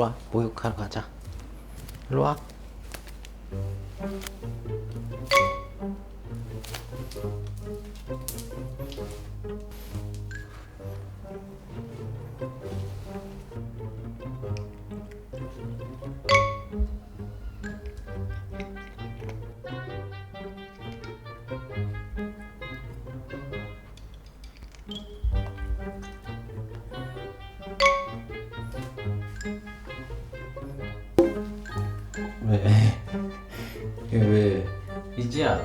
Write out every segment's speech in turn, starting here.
일로 와. 목욕하러 가자. 일로 와. 이지야?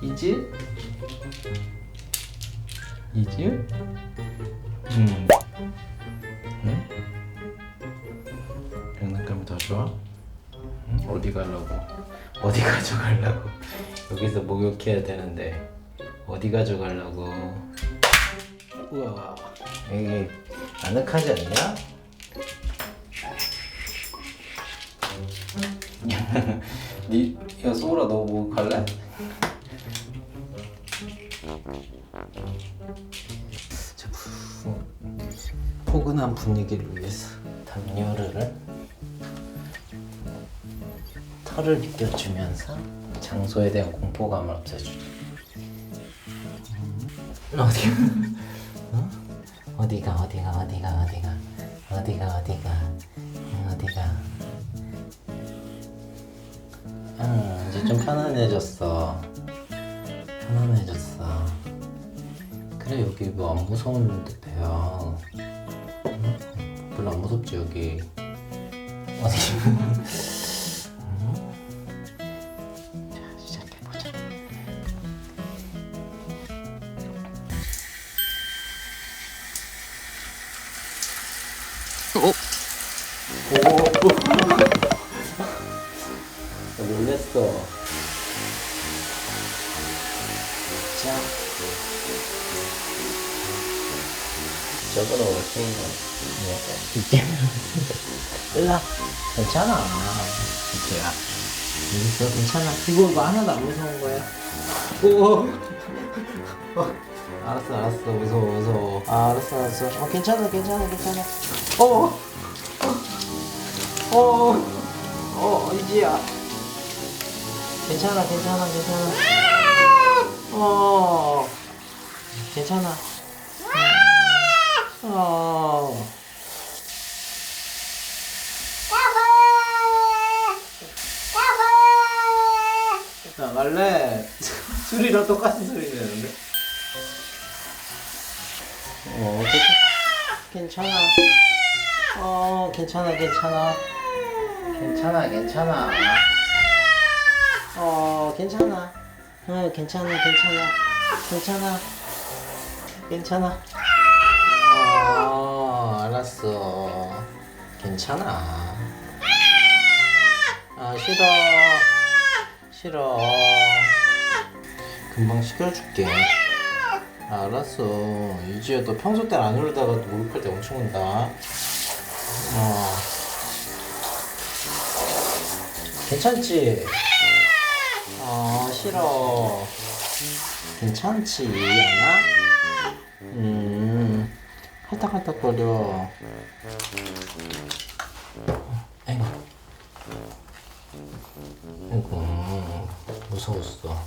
이지? 이지? 응. 응? 장난감이 더 좋아? 응? 어디 가려고? 어디 가져가려고? 여기서 목욕해야 되는데 어디 가져가려고? 우와 여기 아늑하지 않냐? 니, 야 소라 너뭐 갈래? 자, 푸- 포근한 분위기를 위해서 담요를 털을 입혀주면서 장소에 대한 공포감을 없애주죠. 어디가? 어? 어디가 어디가 어디가 어디가 어디가 어디가 응, 어디가? 이제 좀 편안해졌어. 편안해졌어. 그래 여기 뭐 안 무서운 듯해요. 응? 별로 안 무섭지 여기. 어디? 응? 자 시작해 보자. 오. 놀랬어. 자. 저거는 어떻게 뭐 이게 일라 괜찮아. 이제야 있어 괜찮아. 이거 뭐 하나도 안 무서운 거야. 오. 어, 알았어 알았어. 무서워 무서워. 아, 알았어 알았어. 어 괜찮아 괜찮아 괜찮아. 어 어. 어, 어, 이지야. 괜찮아, 괜찮아, 괜찮아. 어, 괜찮아. 어. 나갈래? 술이랑 똑같은 소리 내는데? 어, 괜찮아. 어, 괜찮아, 괜찮아. 괜찮아, 괜찮아. 어, 괜찮아. 어, 괜찮아, 괜찮아. 괜찮아. 괜찮아. 어, 알았어. 괜찮아. 아, 싫어. 싫어. 금방 시켜줄게. 알았어. 이지야, 너 평소 때 안 울다가 목욕할 때 엄청 운다. 어. 괜찮지? 어, 싫어. 괜찮지, 않아? 음, 할딱할딱거려. 아이고. 아이고, 무서웠어.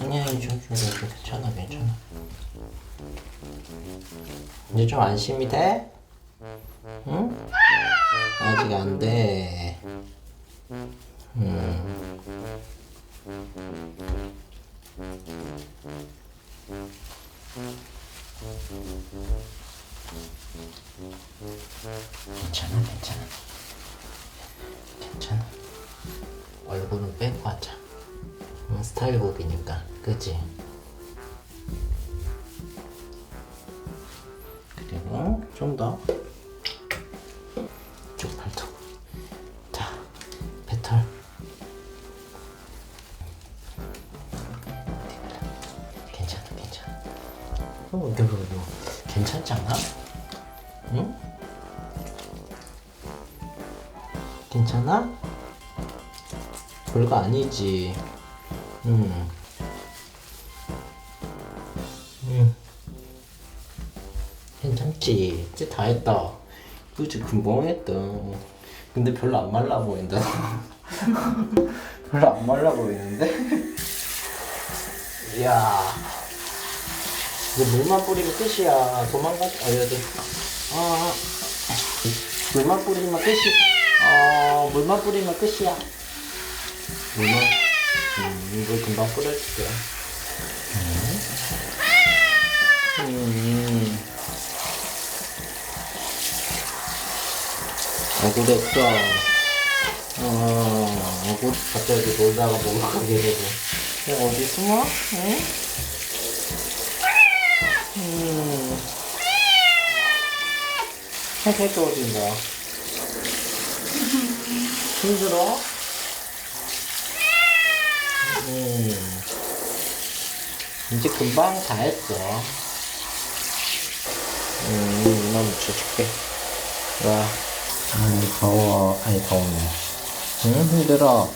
아니야, 이제, 이제, 이제 괜찮아, 괜찮아. 이제 좀 안심이 돼? 응? 아직 안 돼. 음. 괜찮아, 괜찮아. 괜찮아. 얼굴은 빼고 하자. 응, 스타일곡이니까, 그지? 그리고 좀 더. 어, 이거, 이거, 이거. 괜찮지 않아? 응? 괜찮아? 별거 아니지. 응. 응. 괜찮지? 이제 다 했다. 그치 금방 했다 근데 별로 안 말라 보인다 별로 안 말라 보이는데 이야 이제 물만 뿌리면 끝이야. 도망가 아 여기 아 물만 뿌리면 끝이 어 물만 뿌리면 끝이야. 물만? 음 이거 금방 뿌려줄게. 음. 억울했어. 어 억울 갑자기 놀다가 목욕하게 되고. 야 어디 숨어? 응? 음 살살 떨어진다 힘들어? 음. 이제 금방 다 했어. 음 이만 묻혀줄게. 와. 아니 더워. 아니 더우네. 응? 힘들어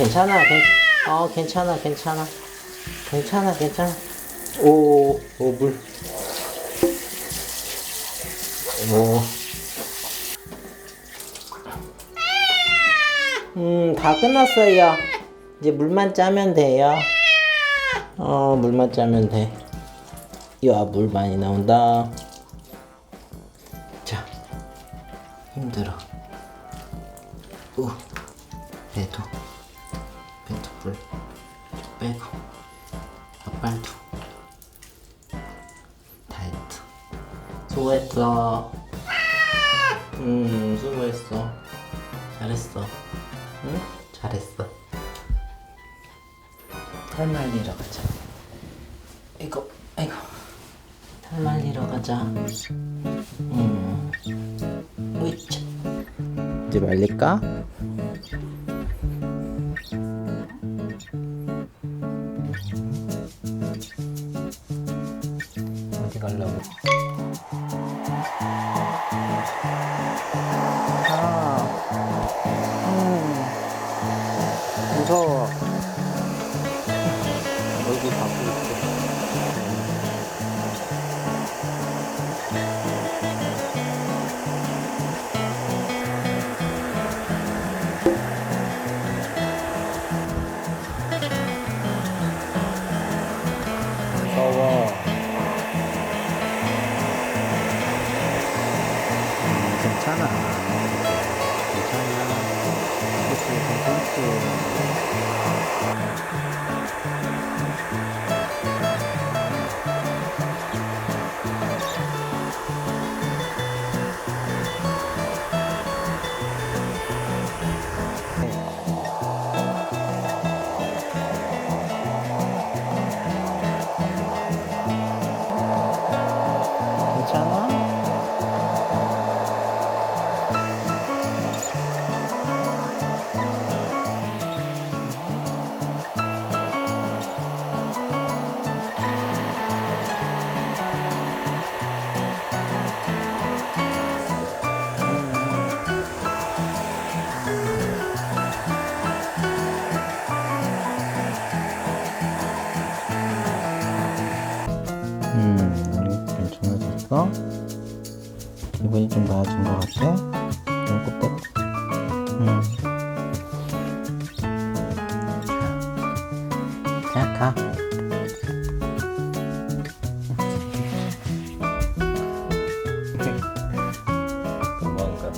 괜찮아 괜, 어 괜찮아 괜찮아 괜찮아 괜찮아 오 오 물 오. 음, 다 끝났어요. 이제 물만 짜면 돼요. 어, 물만 짜면 돼. 야, 물 많이 나온다. 자, 힘들어. 잘했어. 응? 잘했어. 털 말리러 가자. 이거, 아이고. 털 말리러 가자. 음. 으이차. 이제 말릴까? 어디 가려고? 괜찮아. 괜찮아. 그치, 괜찮지. 기분이 좀 나아진 것 같아? 눈곱 떼고. 음. 자, 가. 도망갔어.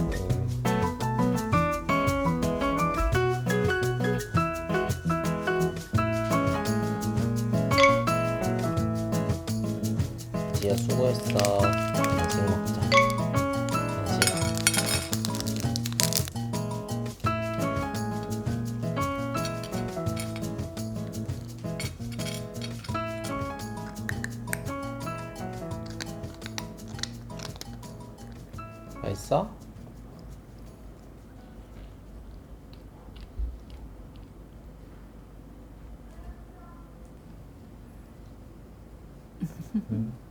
지야 수고했어. 있어?